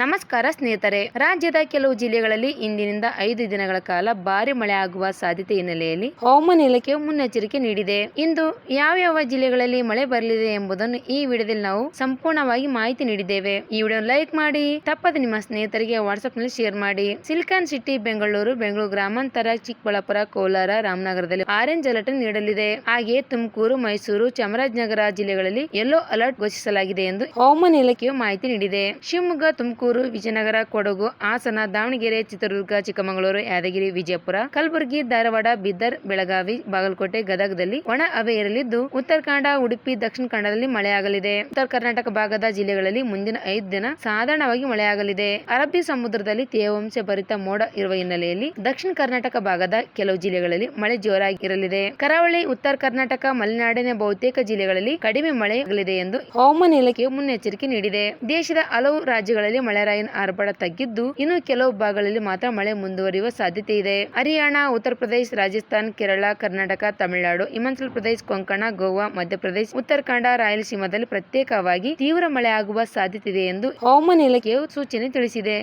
ನಮಸ್ಕಾರ ಸ್ನೇಹಿತರೆ. ರಾಜ್ಯದ ಕೆಲವು ಜಿಲ್ಲೆಗಳಲ್ಲಿ ಇಂದಿನಿಂದ ಐದು ದಿನಗಳ ಕಾಲ ಭಾರಿ ಮಳೆ ಆಗುವ ಸಾಧ್ಯತೆ ಹಿನ್ನೆಲೆಯಲ್ಲಿ ಹವಾಮಾನ ಇಲಾಖೆ ಮುನ್ನೆಚ್ಚರಿಕೆ ನೀಡಿದೆ. ಇಂದು ಯಾವ ಯಾವ ಜಿಲ್ಲೆಗಳಲ್ಲಿ ಮಳೆ ಬರಲಿದೆ ಎಂಬುದನ್ನು ಈ ವಿಡಿಯೋದಲ್ಲಿ ನಾವು ಸಂಪೂರ್ಣವಾಗಿ ಮಾಹಿತಿ ನೀಡಿದ್ದೇವೆ. ಈ ವಿಡಿಯೋ ಲೈಕ್ ಮಾಡಿ, ತಪ್ಪದೆ ನಿಮ್ಮ ಸ್ನೇಹಿತರಿಗೆ ವಾಟ್ಸ್ಆಪ್ನಲ್ಲಿ ಶೇರ್ ಮಾಡಿ. ಸಿಲ್ಕಾನ್ ಸಿಟಿ, ಬೆಂಗಳೂರು ಬೆಂಗಳೂರು ಗ್ರಾಮಾಂತರ, ಚಿಕ್ಕಬಳ್ಳಾಪುರ, ಕೋಲಾರ, ರಾಮನಗರದಲ್ಲಿ ಆರೆಂಜ್ ಅಲರ್ಟ್ ನೀಡಲಿದೆ. ಹಾಗೆ ತುಮಕೂರು, ಮೈಸೂರು, ಚಾಮರಾಜನಗರ ಜಿಲ್ಲೆಗಳಲ್ಲಿ ಯೆಲ್ಲೋ ಅಲರ್ಟ್ ಘೋಷಿಸಲಾಗಿದೆ ಎಂದು ಹವಾಮಾನ ಇಲಾಖೆಯು ಮಾಹಿತಿ ನೀಡಿದೆ. ಶಿವಮೊಗ್ಗ, ತುಮಕೂರು ವಿಜಯನಗರ, ಕೊಡಗು, ಹಾಸನ, ದಾವಣಗೆರೆ, ಚಿತ್ರದುರ್ಗ, ಚಿಕ್ಕಮಗಳೂರು, ಯಾದಗಿರಿ, ವಿಜಯಪುರ, ಕಲಬುರಗಿ, ಧಾರವಾಡ, ಬಿದರ್, ಬೆಳಗಾವಿ, ಬಾಗಲಕೋಟೆ ಗದಗದಲ್ಲಿ ಒಣ ಹವೆ ಇರಲಿದ್ದು ಉತ್ತರ ಕನ್ನಡ ಉಡುಪಿ, ದಕ್ಷಿಣ ಕನ್ನಡದಲ್ಲಿ ಮಳೆಯಾಗಲಿದೆ. ಉತ್ತರ ಕರ್ನಾಟಕ ಭಾಗದ ಜಿಲ್ಲೆಗಳಲ್ಲಿ ಮುಂದಿನ ಐದು ದಿನ ಸಾಧಾರಣವಾಗಿ ಮಳೆಯಾಗಲಿದೆ. ಅರಬ್ಬಿ ಸಮುದ್ರದಲ್ಲಿ ತೇವಾಂಶ ಭರಿತ ಮೋಡ ಇರುವ ಹಿನ್ನೆಲೆಯಲ್ಲಿ ದಕ್ಷಿಣ ಕರ್ನಾಟಕ ಭಾಗದ ಕೆಲವು ಜಿಲ್ಲೆಗಳಲ್ಲಿ ಮಳೆ ಜೋರಾಗಿರಲಿದೆ. ಕರಾವಳಿ, ಉತ್ತರ ಕರ್ನಾಟಕ, ಮಲೆನಾಡಿನ ಬಹುತೇಕ ಜಿಲ್ಲೆಗಳಲ್ಲಿ ಕಡಿಮೆ ಮಳೆಯಾಗಲಿದೆ ಎಂದು ಹವಾಮಾನ ಇಲಾಖೆಯು ಮುನ್ನೆಚ್ಚರಿಕೆ ನೀಡಿದೆ. ದೇಶದ ಹಲವು ರಾಜ್ಯಗಳಲ್ಲಿ ಮಳೆರಾಯಿನ ಆರ್ಭಟ ತಗ್ಗಿದ್ದು ಇನ್ನು ಕೆಲವು ಭಾಗಗಳಲ್ಲಿ ಮಾತ್ರ ಮಳೆ ಮುಂದುವರಿಯುವ ಸಾಧ್ಯತೆ ಇದೆ. ಹರಿಯಾಣ, ಉತ್ತರ ಪ್ರದೇಶ, ರಾಜಸ್ಥಾನ್, ಕೇರಳ, ಕರ್ನಾಟಕ, ತಮಿಳುನಾಡು, ಹಿಮಾಚಲ ಪ್ರದೇಶ, ಕೊಂಕಣ, ಗೋವಾ ಮಧ್ಯಪ್ರದೇಶ ಉತ್ತರಾಖಂಡ, ರಾಯಲಸೀಮಾದಲ್ಲಿ ಪ್ರತ್ಯೇಕವಾಗಿ ತೀವ್ರ ಮಳೆ ಆಗುವ ಸಾಧ್ಯತೆ ಇದೆ ಎಂದು ಹವಾಮಾನ ಇಲಾಖೆಯು ಸೂಚನೆ ತಿಳಿಸಿದೆ.